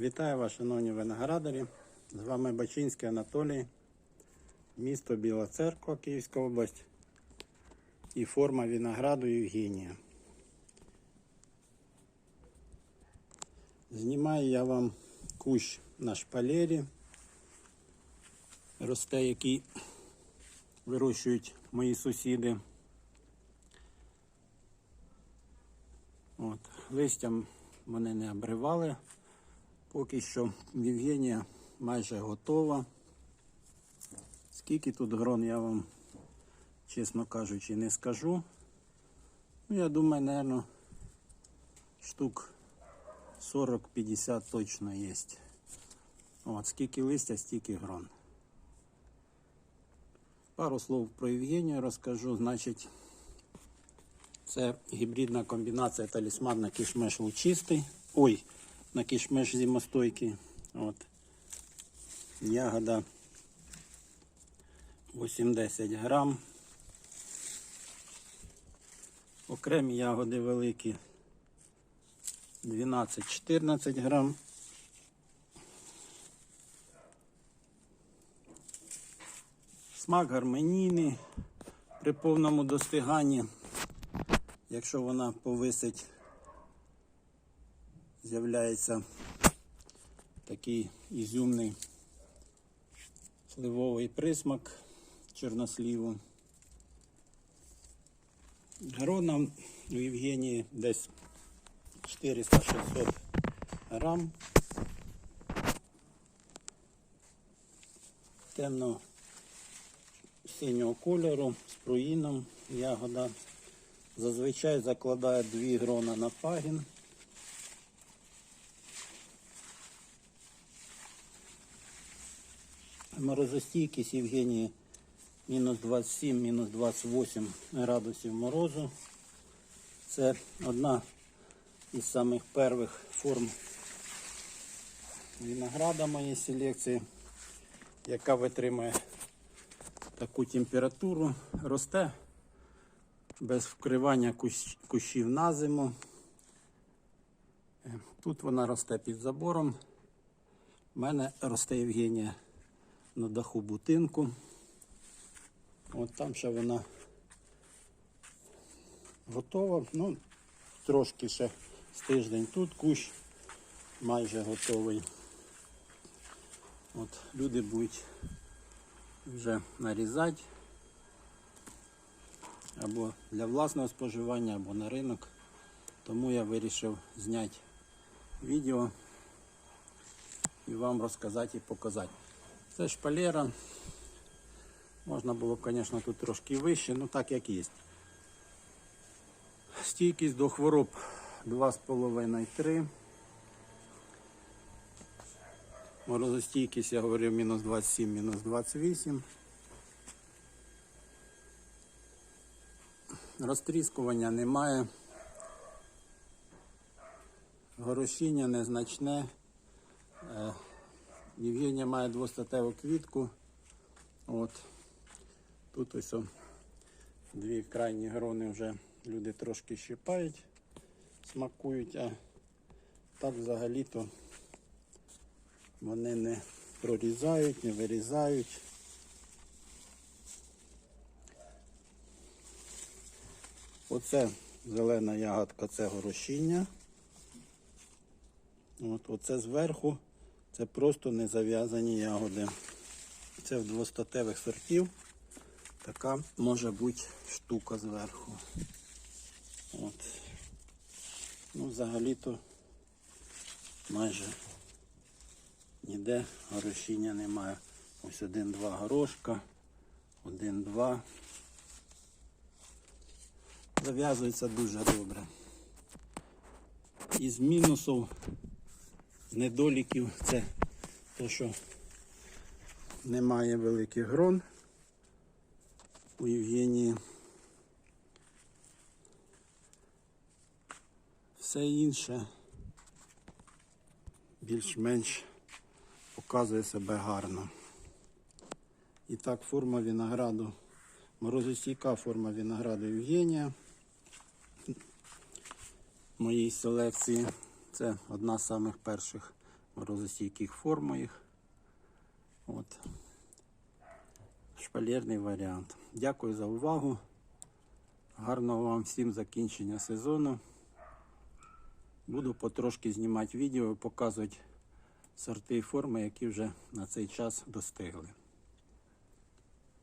Вітаю вас, шановні виноградарі. З вами Бачинський Анатолій, місто Біла Церква, Київська область і форма винограду Євгенія. Знімаю я вам кущ на шпалері, росте, який вирощують мої сусіди. От, листям вони не обривали. Поки що Євгенія майже готова. Скільки тут грон, я вам, чесно кажучи, не скажу. Ну, я думаю, мабуть, штук 40-50 точно є. От, скільки листя, стільки грон. Пару слов про Євгенію розкажу. Значить, це гібридна комбінація талісман на кишмеш лучистий. Ой, на кишмеш зимостойкий. От. Ягода 80 грам. Окремі ягоди великі 12-14 грам. Смак гармонійний при повному достиганні. Якщо вона повисить, з'являється такий ізюмний сливовий присмак чорносліву. Грона у Євгенії десь 400-600 грам. Темно синього кольору з пруїном ягода. Зазвичай закладає дві грона на пагін. Морозостійкість Євгенії мінус 27, мінус 28 градусів морозу. Це одна із самих перших форм винограда моєї селекції, яка витримує таку температуру, росте без вкривання кущів на зиму. Е, Тут вона росте під забором. У мене росте Євгенія на даху будинку. От там ще вона готова. Ну, трошки ще з тиждень тут кущ майже готовий. От люди будуть вже нарізати або для власного споживання, або на ринок. Тому я вирішив зняти відео і вам розказати і показати. Це шпалера. Можна було б, звісно, тут трошки вище, ну так як є. Стійкість до хвороб 2,5-3. Морозостійкість, я говорив, мінус 27, мінус 28. Розтріскування немає. Горошіння незначне. Євгенія має двостатеву квітку. От. Тут ось о, дві крайні грони вже люди трошки щипають, смакують, а так взагалі-то вони не прорізають, не вирізають. Оце зелена ягодка, це горошіння. От, оце зверху, це просто не зав'язані ягоди. Це в двостатевих сортів. Така може бути штука зверху. От. Ну, взагалі-то майже ніде горошіння немає. Ось один-два горошка, один-два. Зав'язується дуже добре. Із мінусів, з недоліків це те, що немає великих грон у Євгенії. Все інше більш-менш показує себе гарно. І так, форма винограду, морозостійка форма винограду Євгенія моїй селекції. Це одна з самих перших морозостійких форму їх. От. Шпалерний варіант. Дякую за увагу. Гарного вам всім закінчення сезону. Буду потрошки знімати відео і показувати сорти і форми, які вже на цей час достигли.